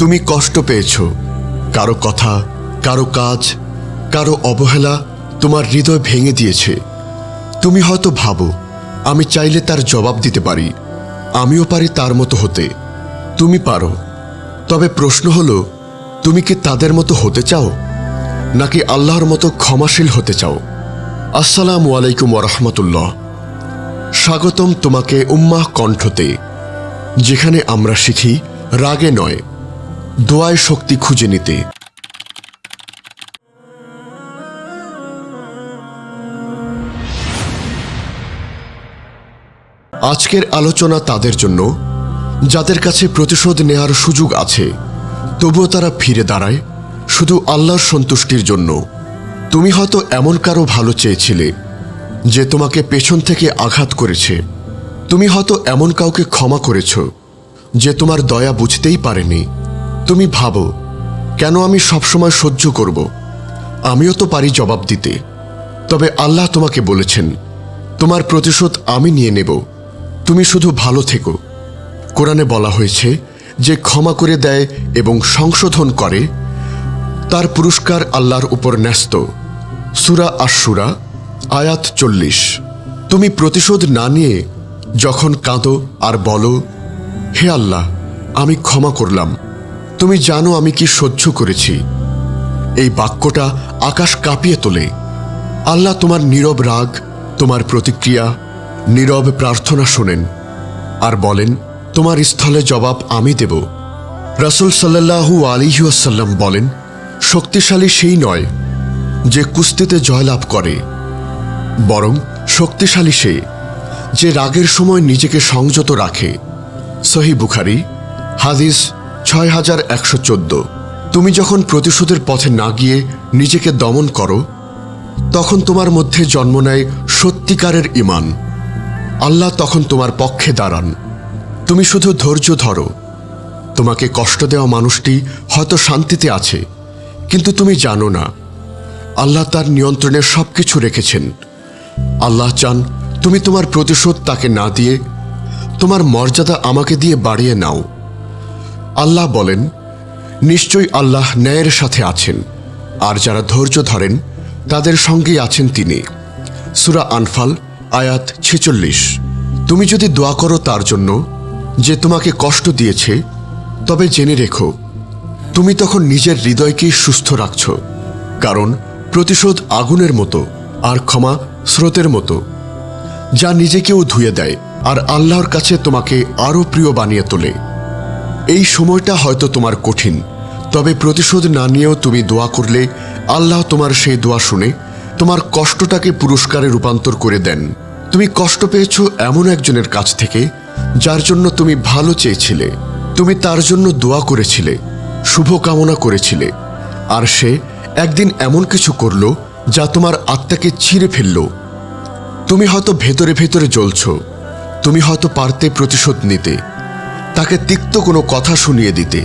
তুমি কষ্ট পেয়েছ। কারও কথা, কারও কাজ, কারও অবহেলা তোমার হৃদয় ভেঙে দিয়েছে। তুমি হয়তো ভাবো, আমি চাইলে তার জবাব দিতে পারি। আমিও পারি তার মতো হতে। তুমি পারো। তবে প্রশ্ন হলো, তুমি কি তাদের মতো হতে চাও? নাকি আল্লাহর মতো ক্ষমাশীল হতে চাও? আসসালামু আলাইকুম ওরহমতুল্লাহ স্বাগতম তোমাকে উম্মাহ কণ্ঠতে, যেখানে আমরা শিখি, রাগে নয়। দোয়ায় শক্তি খুঁজে নিতে। আজকের আলোচনা তাদের জন্য। যাদের কাছে প্রতিশোধ নেয়ার সুযোগ আছে, তবুও তারা ফিরে দাঁড়ায়, শুধু আল্লাহর সন্তুষ্টির জন্য। তুমি হয়তো এমন কারও ভালো চেয়েছিলে, যে তোমাকে পেছন থেকে আঘাত করেছে। তুমি হয়তো এমন কাউকে ক্ষমা করেছ, যে তোমার দয়া বুঝতেই পারেনি। তুমি ভাবো, কেন আমি সবসময় সহ্য করব? আমিও তো পারি জবাব দিতে। তবে আল্লাহ তোমাকে বলেছেন, তোমার প্রতিশোধ আমি নিয়ে নেব। তুমি শুধু ভালো থেকো। কোরআনে বলা হয়েছে, যে ক্ষমা করে দেয় এবং সংশোধন করে, তার পুরস্কার আল্লাহর উপর ন্যস্ত। সুরা আশুরা আয়াত চল্লিশ। তুমি প্রতিশোধ না নিয়ে যখন কাঁদো আর বলো, হে আল্লাহ, আমি ক্ষমা করলাম। তুমি জানো আমি কি সহ্য করেছি। এই বাক্যটা আকাশ কাঁপিয়ে তোলে। আল্লাহ তোমার নীরব রাগ, তোমার প্রতিক্রিয়া, নীরব প্রার্থনা শোনেন আর বলেন, তোমার স্থলে জবাব আমি দেব। রাসুল সাল্লাহু আলিহাসাল্লাম বলেন, শক্তিশালী সেই নয় যে কুস্তিতে জয়লাভ করে, বরং শক্তিশালী সে যে রাগের সময় নিজেকে সংযত রাখে। সহি বুখারি, হাদিস ছয় হাজার একশো চোদ্দ। তুমি যখন প্রতিশোধের পথে না গিয়ে নিজেকে দমন করো, তখন তোমার মধ্যে জন্ম নেয় সত্যিকারের ইমান আল্লাহ তখন তোমার পক্ষে দাঁড়ান। তুমি শুধু ধৈর্য ধরো। তোমাকে কষ্ট দেওয়া মানুষটি হয়তো শান্তিতে আছে, কিন্তু তুমি জানো না। আল্লাহ তার নিয়ন্ত্রণে সব কিছু রেখেছেন। আল্লাহ চান তুমি তোমার প্রতিশোধ তাকে না দিয়ে তোমার মর্যাদা আমাকে দিয়ে বাড়িয়ে নাও। আল্লাহ বলেন, নিশ্চয়ই আল্লাহ ন্যায়ের সাথে আছেন, আর যারা ধৈর্য ধরেন, তাদের সঙ্গেই আছেন তিনি। সুরা আনফাল, আয়াত ছেচল্লিশ। তুমি যদি দোয়া করো তার জন্য, যে তোমাকে কষ্ট দিয়েছে, তবে জেনে রেখো, তুমি তখন নিজের হৃদয়কেই সুস্থ রাখছ, কারণ প্রতিশোধ আগুনের মতো, আর ক্ষমা স্রোতের মতো। যা নিজেকেও ধুয়ে দেয়, আর আল্লাহর কাছে তোমাকে আরও প্রিয় বানিয়ে তোলে। এই সময়টা হয়তো তোমার কঠিন, তবে প্রতিশোধ না নিয়েও তুমি দোয়া করলে আল্লাহ তোমার সেই দোয়া শুনে তোমার কষ্টটাকে পুরস্কারে রূপান্তর করে দেন। তুমি কষ্ট পেয়েছ এমন একজনের কাছ থেকে, যার জন্য তুমি ভালো চেয়েছিলে। তুমি তার জন্য দোয়া করেছিলে শুভ কামনা করেছিলে। আর সে একদিন এমন কিছু করল যা তোমার আত্মাকে ছিঁড়ে ফেলল। তুমি হয়তো ভেতরে ভেতরে জ্বলছ, তুমি হয়তো পারতে প্রতিশোধ নিতে। তাকে তিক্ত কোনো কথা শুনিয়ে দিতে,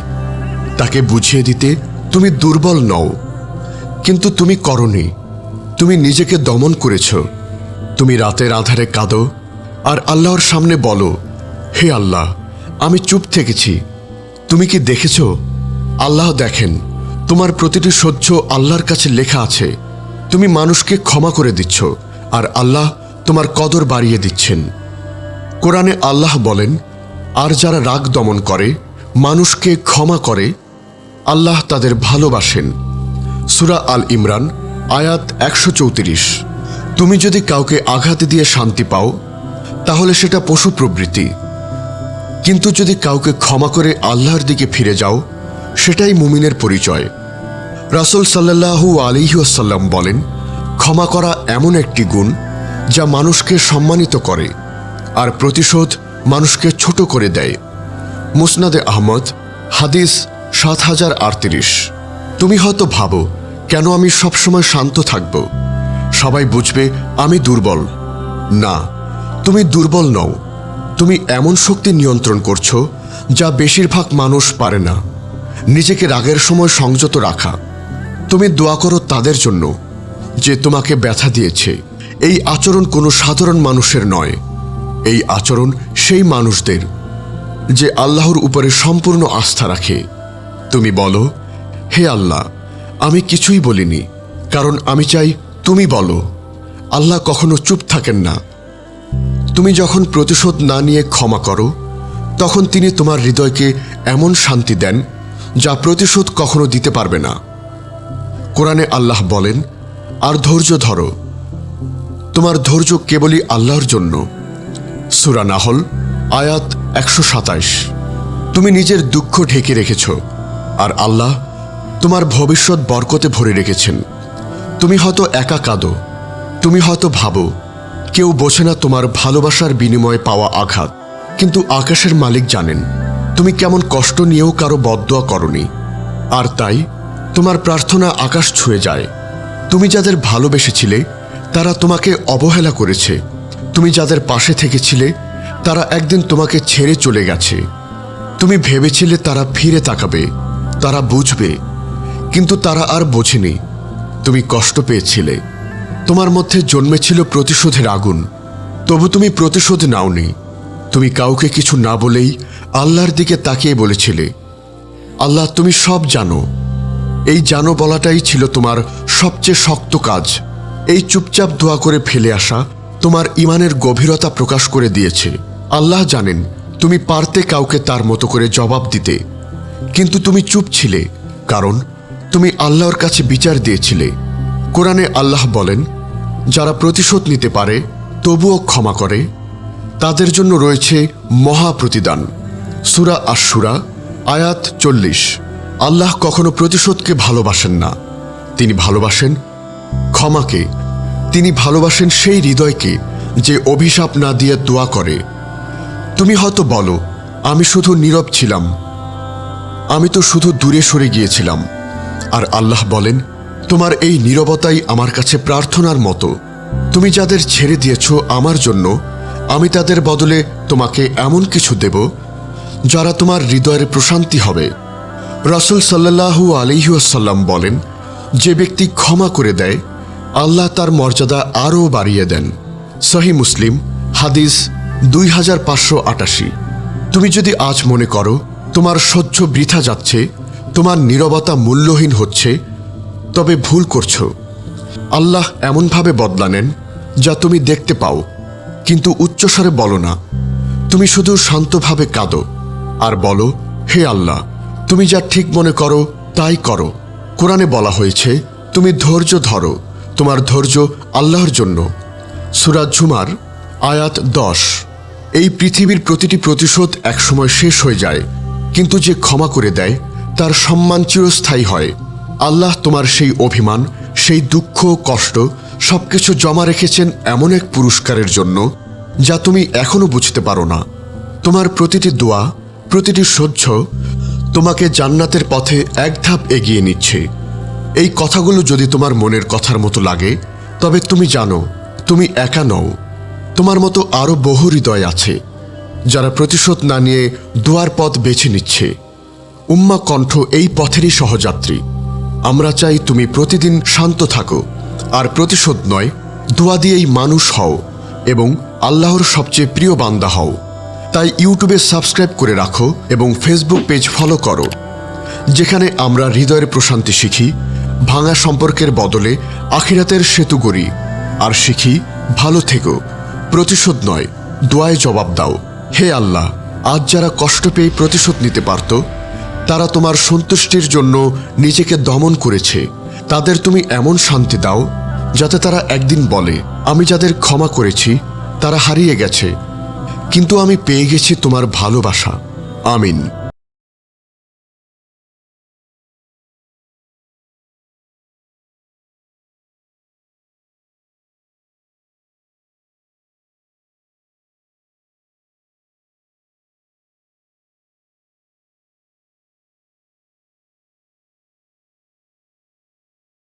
তাকে বুঝিয়ে দিতে তুমি দুর্বল নও। কিন্তু তুমি করনি তুমি নিজেকে দমন করেছ। তুমি রাতের আধারে কাঁদো আর আল্লাহর সামনে বলো, হে আল্লাহ, আমি চুপ থেকেছি। তুমি কি দেখেছ? আল্লাহ দেখেন, তোমার প্রতিটি সহ্য আল্লাহর কাছে লেখা আছে। তুমি মানুষকে ক্ষমা করে দিচ্ছ আর আল্লাহ তোমার কদর বাড়িয়ে দিচ্ছেন। কোরআনে আল্লাহ বলেন আর যারা রাগ দমন করে, মানুষকে ক্ষমা করে, আল্লাহ তাদের ভালোবাসেন। সুরা আল ইমরান, আয়াত একশো চৌত্রিশ। তুমি যদি কাউকে আঘাত দিয়ে শান্তি পাও, তাহলে সেটা পশু প্রবৃত্তি কিন্তু যদি কাউকে ক্ষমা করে আল্লাহর দিকে ফিরে যাও, সেটাই মুমিনের পরিচয়। রাসুল সাল্লাহু আলিহাসাল্লাম বলেন, ক্ষমা করা এমন একটি গুণ যা মানুষকে সম্মানিত করে, আর প্রতিশোধ মানুষকে ছোট করে দেয়। মুসনাদে আহমদ, হাদিস সাত হাজার আটত্রিশ। তুমি হয়তো ভাবো, কেন আমি সবসময় শান্ত থাকব? সবাই বুঝবে, আমি দুর্বল। না, তুমি দুর্বল নও। তুমি এমন শক্তি নিয়ন্ত্রণ করছ, যা বেশিরভাগ মানুষ পারে না। নিজেকে রাগের সময় সংযত রাখা। তুমি দোয়া করো তাদের জন্য, যে তোমাকে ব্যথা দিয়েছে। এই আচরণ কোনো সাধারণ মানুষের নয়। এই আচরণ সেই মানুষদের যে আল্লাহর উপরে সম্পূর্ণ আস্থা রাখে। তুমি বলো, হে আল্লাহ, আমি কিছুই বলিনি, কারণ আমি চাই তুমি বলো, আল্লাহ কখনো চুপ থাকেন না। তুমি যখন প্রতিশোধ না নিয়ে ক্ষমা করো, তখন তিনি তোমার হৃদয়কে এমন শান্তি দেন, যা প্রতিশোধ কখনো দিতে পারবে না। কোরআনে আল্লাহ বলেন, আর ধৈর্য ধরো। তোমার ধৈর্য কেবলই আল্লাহর জন্য। সুরা নাহল, আয়াত একশো সাতাইশ। তুমি নিজের দুঃখ ঢেকে রেখেছ, আর আল্লাহ তোমার ভবিষ্যৎ বরকতে ভরে রেখেছেন। তুমি হয়তো একা কাঁদো, তুমি হয়তো ভাবো, কেউ বোঝে না তোমার ভালোবাসার বিনিময়ে পাওয়া আঘাত, কিন্তু আকাশের মালিক জানেন, তুমি কেমন কষ্ট নিয়েও কারও বদদোয়া করনি। আর তাই তোমার প্রার্থনা আকাশ ছুঁয়ে যায়। তুমি যাদের ভালোবেসেছিলে, তারা তোমাকে অবহেলা করেছে তুমি যাদের পাশে থেকেছিলে, তারা একদিন তোমাকে ছেড়ে চলে গেছে। তুমি ভেবেছিলে তারা ফিরে তাকাবে, তারা বুঝবে, কিন্তু তারা আর বোঝেনি। তুমি কষ্ট পেয়েছিলে। তোমার মধ্যে জন্মেছিল প্রতিশোধের আগুন। তবু তুমি প্রতিশোধ নাওনি। তুমি কাউকে কিছু না বলেই আল্লাহর দিকে তাকিয়ে বলেছিলে। আল্লাহ, তুমি সব জানো। এই জানো বলাটাই ছিল তোমার সবচেয়ে শক্ত কাজ। এই চুপচাপ দোয়া করে ফেলে আসা তোমার ইমানের গভীরতা প্রকাশ করে দিয়েছে। আল্লাহ জানেন, তুমি পারতে কাউকে তার মতো করে জবাব দিতে। কিন্তু তুমি চুপ ছিলে, কারণ তুমি আল্লাহর কাছে বিচার দিয়েছিলে। কোরআনে আল্লাহ বলেন, যারা প্রতিশোধ নিতে পারে, তবুও ক্ষমা করে। তাদের জন্য রয়েছে মহা প্রতিদান। সুরা আশুরা আয়াত চল্লিশ। আল্লাহ কখনো প্রতিশোধকে ভালোবাসেন না। তিনি ভালোবাসেন ক্ষমাকে। তিনি ভালোবাসেন সেই হৃদয়কে যে অভিশাপ না দিয়ে দোয়া করে। তুমি হয়তো বলো, আমি শুধু নীরব ছিলাম। আমি তো শুধু দূরে সরে গিয়েছিলাম। আর আল্লাহ বলেন, তোমার এই নীরবতাই আমার কাছে প্রার্থনার মতো। তুমি যাদের ছেড়ে দিয়েছ আমার জন্য, আমি তাদের বদলে তোমাকে এমন কিছু দেব, যারা তোমার হৃদয়ের প্রশান্তি হবে। রাসুল সাল্লাহু আলিহাসাল্লাম বলেন, যে ব্যক্তি ক্ষমা করে দেয় আল্লাহ তার মর্যাদা আরও বাড়িয়ে দেন। সহি মুসলিম, হাদিস দুই হাজার পাঁচশো আটাশি। তুমি যদি আজ মনে করো, তোমার সহ্য বৃথা যাচ্ছে, তোমার নীরবতা মূল্যহীন হচ্ছে, তবে ভুল করছ। আল্লাহ এমনভাবে বদলা নেন, যা তুমি দেখতে পাও, কিন্তু উচ্চস্বরে বলো না। তুমি শুধু শান্তভাবে কাঁদো, আর বলো, হে আল্লাহ, তুমি যা ঠিক মনে করো, তাই করো। কোরআনে বলা হয়েছে, তুমি ধৈর্য ধরো। তোমার ধৈর্য আল্লাহর জন্য। সুরাজ ঝুমার আয়াত দশ। এই পৃথিবীর প্রতিটি প্রতিশোধ একসময় শেষ হয়ে যায়, কিন্তু যে ক্ষমা করে দেয়, তার সম্মান চিরস্থায়ী হয়। আল্লাহ তোমার সেই অভিমান, সেই দুঃখ, কষ্ট সবকিছু জমা রেখেছেন এমন এক পুরস্কারের জন্য, যা তুমি এখনও বুঝতে পারো না। তোমার প্রতিটি দোয়া, প্রতিটি সহ্য তোমাকে জান্নাতের পথে এক ধাপ এগিয়ে নিচ্ছে। এই কথাগুলো যদি তোমার মনের কথার মতো লাগে, তবে তুমি জানো, তুমি একা নও। তোমার মতো আরও বহু হৃদয় আছে, যারা প্রতিশোধ না নিয়ে দুয়ার পথ বেছে নিচ্ছে। উম্মা কণ্ঠ এই পথেরই সহযাত্রী। আমরা চাই তুমি প্রতিদিন শান্ত থাকো, আর প্রতিশোধ নয়, দোয়া দিয়েই মানুষ হও, এবং আল্লাহর সবচেয়ে প্রিয় বান্দা হও। তাই ইউটিউবে সাবস্ক্রাইব করে রাখো এবং ফেসবুক পেজ ফলো করো। যেখানে আমরা হৃদয়ের প্রশান্তি শিখি ভাঙা সম্পর্কের বদলে আখিরাতের সেতু গড়ি। আর শিখি, ভালো থেকো। প্রতিশোধ নয়, দোয়ায় জবাব দাও। হে আল্লাহ, আজ যারা কষ্ট পেয়ে প্রতিশোধ নিতে পারত, তারা তোমার সন্তুষ্টির জন্য নিজেকে দমন করেছে। তাদের তুমি এমন শান্তি দাও, যাতে তারা একদিন বলে, আমি যাদের ক্ষমা করেছি, তারা হারিয়ে গেছে। কিন্তু আমি পেয়ে গেছি তোমার ভালোবাসা। আমিন।